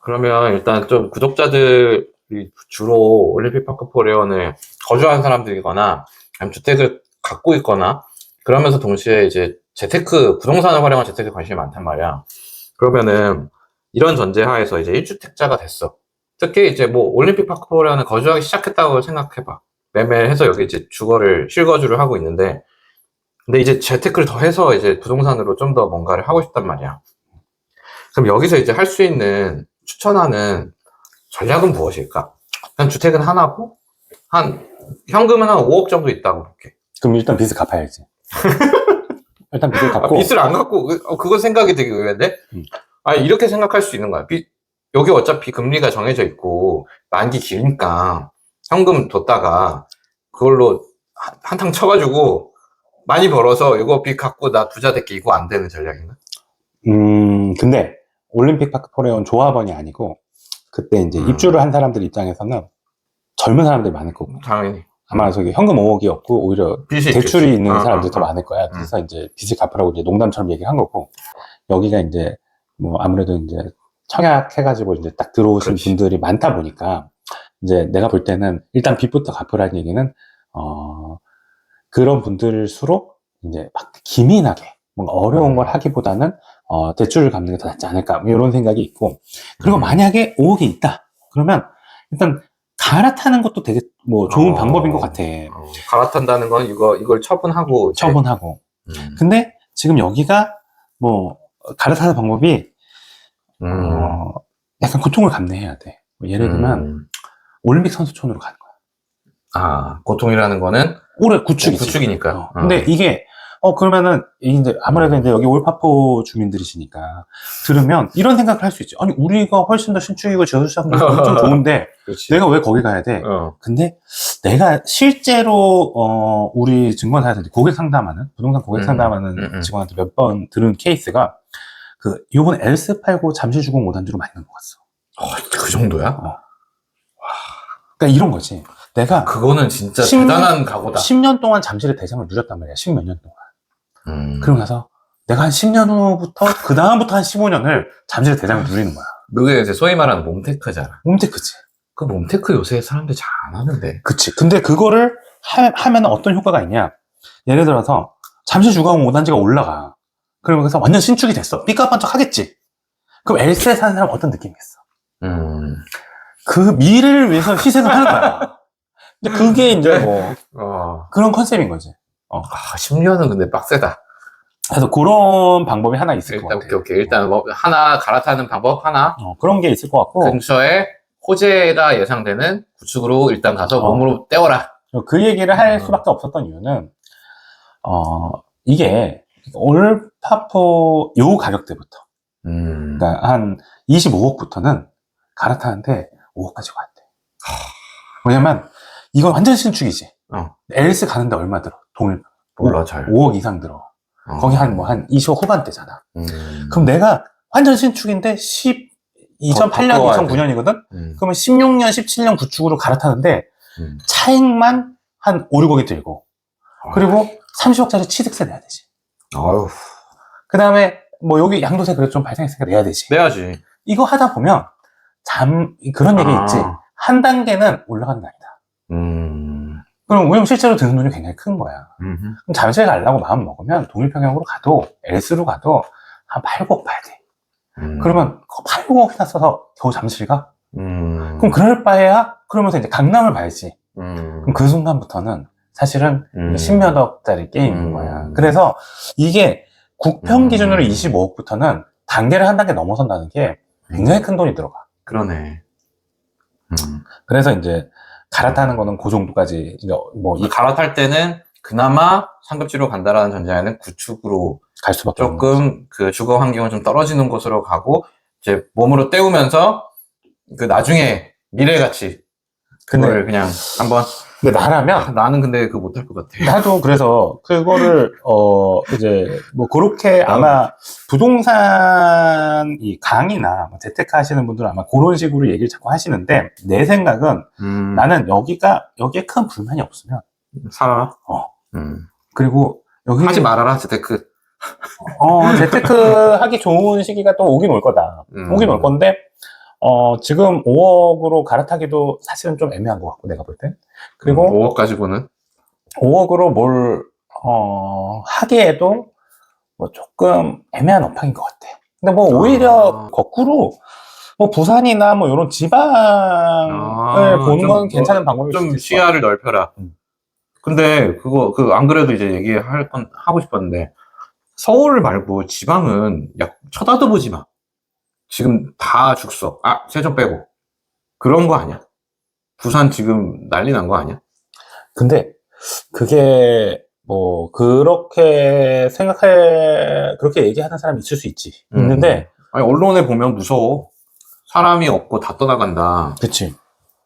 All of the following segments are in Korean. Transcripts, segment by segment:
그러면 일단 좀 구독자들이 주로 올림픽 파크 포레온을 거주하는 사람들이거나 아니면 주택을 갖고 있거나 그러면서 동시에 이제 재테크, 부동산을 활용한 재테크에 관심이 많단 말이야. 그러면은 이런 전제 하에서 이제 1주택자가 됐어. 특히 이제 뭐 올림픽 파크 포레온을 거주하기 시작했다고 생각해봐. 매매해서 여기 이제 주거를 실거주를 하고 있는데 근데 이제 재테크를 더 해서 이제 부동산으로 좀 더 뭔가를 하고 싶단 말이야. 그럼 여기서 이제 할 수 있는 추천하는 전략은 무엇일까? 그냥 주택은 하나고 한 현금은 한 5억 정도 있다고 볼게. 그럼 일단 빚을 갚아야지. 일단 빚을 아, 갚고. 빚을 안 갖고 그- 어, 그거 생각이 되게 의외인데? 음. 아 이렇게 생각할 수 있는 거야. 빚 여기 어차피 금리가 정해져 있고 만기 기니까 현금 뒀다가 그걸로 한- 한탕 쳐가지고 많이 벌어서 이거 빚 갖고 나 부자 될게 이거 안 되는 전략인가? 음, 근데 올림픽 파크 포레온 조합원이 아니고 그때 이제 음. 입주를 한 사람들 입장에서는 젊은 사람들이 많을 거고 당연히 아마 저기 현금 5억이 없고 오히려 빚이 대출이 있겠지. 있는 어, 사람들이 어, 더 어. 많을 거야. 그래서 이제 빚을 갚으라고 이제 농담처럼 얘기를 한 거고 여기가 이제 뭐 아무래도 이제 청약해가지고 이제 딱 들어오신 그렇지. 분들이 많다 보니까 이제 내가 볼 때는 일단 빚부터 갚으라는 얘기는 어 그런 분들수록 이제 막 기민하게 뭔가 어려운 음. 걸 하기보다는 어 대출을 갚는 게 더 낫지 않을까 뭐 이런 생각이 있고 그리고 음. 만약에 5억이 있다 그러면 일단 갈아타는 것도 되게 뭐 좋은 어. 방법인 것 같아. 어, 갈아탄다는 건 이거 이걸 처분하고 처분하고. 음. 근데 지금 여기가 뭐 갈아타는 방법이 음. 어, 약간 고통을 감내해야 돼. 뭐 예를 들면 음. 올림픽 선수촌으로 가는 거야. 아 고통이라는 거는 올해 구축이지. 구축이니까. 어, 근데 이게 어 그러면은 이제 아무래도 이제 여기 올파포 주민들이시니까 들으면 이런 생각을 할 수 있지. 아니 우리가 훨씬 더 신축이고 게 엄청 좋은데 그렇지. 내가 왜 거기 가야 돼? 어. 근데 내가 실제로 어 우리 증권사에서 고객 상담하는 부동산 고객 음, 상담하는 음, 음. 직원한테 몇 번 들은 케이스가 그 요번 엘스 팔고 잠시 주공 5단지로 많이 넘어갔어. 어, 그 정도야? 그러니까 이런 거지. 내가 그거는 진짜 십- 대단한 각오다. 10년 동안 잠실의 대장을 누렸단 말이야. 10몇 년 동안. 음. 그러고 나서 내가 한 10년 후부터 그 다음부터 한 15년을 잠실의 대장을 누리는 거야. 그게 이제 소위 말하는 몸테크잖아. 몸테크지. 그 몸테크 요새 사람들 잘 안 하는데. 그치. 근데 그거를 하, 면 어떤 효과가 있냐. 예를 들어서 잠실 주공 5단지가 올라가. 그러면서 완전 신축이 됐어. 삐까뻔쩍 하겠지. 그럼 엘스에 사는 사람 어떤 느낌이겠어? 음. 그 미래를 위해서 희생을 하는 거야. 근데 그게 이제 뭐 어. 그런 컨셉인 거지. 아, 10년은 근데 빡세다. 그래서 그런 방법이 하나 있을 것 일단, 같아. 오케이, 오케이. 일단 뭐 하나 갈아타는 방법 하나. 어, 그런 게 있을 것 같고 근처에 호재가 예상되는 구축으로 일단 가서 어. 몸으로 때워라. 그 얘기를 할 음. 수밖에 없었던 이유는 어 이게 올 파포 요 가격대부터 음. 그러니까 한 25억부터는 갈아타는데 5억까지 가야 돼. 왜냐면 이건 완전 신축이지. 어. 엘스 가는데 얼마 들어? 동일 몰라, 잘. 5억 이상 들어. 어. 거기 한 뭐 한 20억 후반대잖아. 음. 그럼 내가 완전 신축인데 10 2008년, 더 꺾어와야 2009년이거든? 음. 그러면 16년, 17년 구축으로 갈아타는데 음. 차익만 한 5, 6억이 들고 그리고 30억짜리 취득세 내야 되지. 아유. 그 다음에 뭐 여기 양도세 그래도 좀 발생했으니까 내야 되지. 내야지. 이거 하다 보면 잠 그런 얘기 아. 있지. 한 단계는 올라가는 게 아니다. 음. 그럼 왜냐면 실제로 드는 돈이 굉장히 큰 거야. 음. 그럼 잠실 가려고 마음 먹으면 동일평양으로 가도 엘스로 가도 한 8억 봐야 돼. 음. 그러면 8억이나 써서 겨우 잠실 가? 음. 그럼 그럴 바에야 그러면서 이제 강남을 봐야지. 음. 그럼 그 순간부터는 사실은 음. 10몇 억짜리 게임인 음. 거야. 그래서 이게 국평 음. 기준으로 25억부터는 단계를 한 단계 넘어선다는 게 굉장히 큰 돈이 들어가. 그러네. 음. 그래서 이제 갈아타는 거는 그 정도까지 이제 뭐갈 이 갈아탈 때는 그나마 상급지로 간다라는 전제하에는 구축으로 갈 수밖에. 조금 그 주거 환경은 좀 떨어지는 곳으로 가고 이제 몸으로 때우면서 그 나중에 미래 같이 근데, 그거를 그냥 한번 근데 나라면 나는 근데 그거 못할 것 같아. 나도 그래서 그거를 어 이제 뭐 그렇게 아마 부동산 이 강의나 뭐 재테크 하시는 분들은 아마 그런 식으로 얘기를 자꾸 하시는데 내 생각은 음, 나는 여기가 여기에 큰 불만이 없으면 살아. 어. 음. 그리고 여기 하지 말아라 재테크. 어 재테크 하기 좋은 시기가 또 오긴 올 거다 음. 오긴 올 건데 어, 지금 5억으로 갈아타기도 사실은 좀 애매한 것 같고, 내가 볼 땐. 그리고 5억 가지고는 5억으로 뭘, 어, 하기에도 뭐 조금 애매한 업황인 것 같아. 근데 뭐 오히려 아. 거꾸로 뭐 부산이나 뭐 이런 지방을 아, 보는 좀건 괜찮은 방법일 수도 좀 있어. 시야를 넓혀라. 음. 근데 그거 그 안 그래도 이제 얘기할 건 하고 싶었는데 서울 말고 지방은 야 쳐다도 보지 마. 지금 다 죽서. 아 세종 빼고 그런 거 아니야? 부산 지금 난리 난 거 아니야? 근데 그게 뭐 그렇게 생각해 그렇게 얘기하는 사람이 있을 수 있지. 음. 있는데 아니 언론에 보면 무서워. 사람이 없고 다 떠나간다. 그치.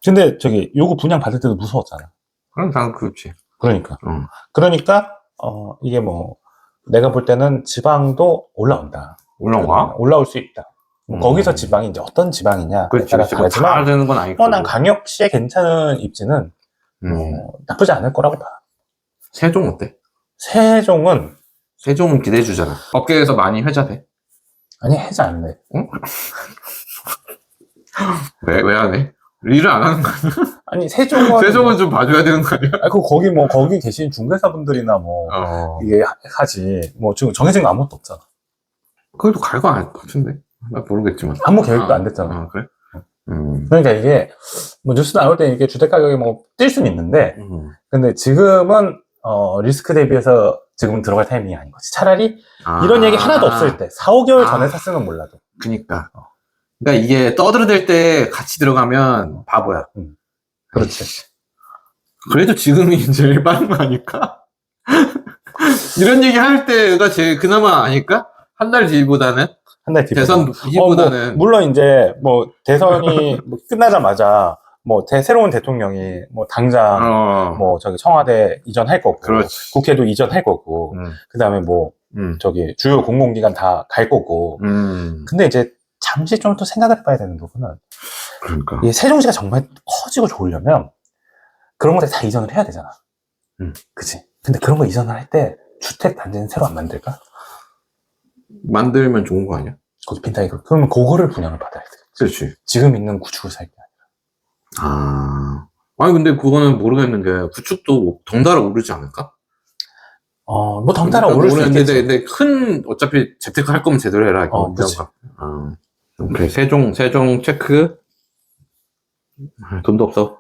근데 저기 요거 분양 받을 때도 무서웠잖아. 그럼 당 그렇지. 그러니까. 응. 그러니까 어 이게 뭐 내가 볼 때는 지방도 올라온다. 올라와. 올라올 수 있다. 뭐 음. 거기서 지방이 이제 어떤 지방이냐 그렇지. 따라 그렇지. 다 되는 건 아니고. 어, 난 강역시에 괜찮은 입지는 음. 어, 나쁘지 않을 거라고 봐. 세종 어때? 세종은 세종은 기대해 주잖아. 업계에서 많이 회자돼. 아니 해지 않네. 왜, 왜 안 해? 일을 안 하는 거 아니야? 아니 세종은 세종은 좀 봐줘야 되는 거 아니야? 아, 그 거기 뭐 거기 계신 중개사분들이나 뭐 어. 이게 하- 하지. 뭐 지금 정해진 거 아무것도 없잖아. 그래도 갈거 아닐 것 같은데? 나 모르겠지만. 아무 계획도 아, 안 됐잖아. 아, 그래? 음. 그러니까 이게 뭐 뉴스 나올 때 이게 주택 가격이 뭐 뛸 수는 있는데 음. 근데 지금은 어, 리스크 대비해서 지금 들어갈 타이밍이 아닌 거지. 차라리 아. 이런 얘기 하나도 없을 때 4, 5개월 아. 전에 샀으면 몰라도. 그니까. 그니까 이게 떠들어댈 때 같이 들어가면 바보야. 그렇지. 그래도 지금이 제일 빠른 거 아닐까? 이런 얘기 할 때가 제일 그나마 아닐까? 한 달 뒤보다는? 한 달 뒤. 대선 어, 뭐. 물론 이제 뭐 대선이 뭐 끝나자마자 뭐 대- 새로운 대통령이 뭐 당장 어. 뭐 저기 청와대 이전할 거고 그렇지. 국회도 이전할 거고 음. 그다음에 뭐 음. 저기 주요 공공기관 다 갈 거고 음. 근데 이제 잠시 좀 더 생각해 봐야 되는 부분은 그러니까. 이 세종시가 정말 커지고 좋으려면 그런 것들 다 이전을 해야 되잖아. 음. 그치? 근데 그런 거 이전을 할 때 주택 단지는 새로 안 만들까? 만들면 좋은 거 아니야? 거기 빈땅이 그 그러면 그거를 분양을 받아야 돼. 그렇지. 지금 있는 구축을 살 게. 아니라. 아. 아니, 근데 그거는 모르겠는 게, 구축도 덩달아 오르지 않을까? 어, 뭐 덩달아 오를 수 모르겠는데, 있겠지. 근데 큰, 어차피 재테크 할 거면 제대로 해라. 이거. 어, 그치. 아. 오케이. 세종, 세종 체크. 아, 돈도 없어.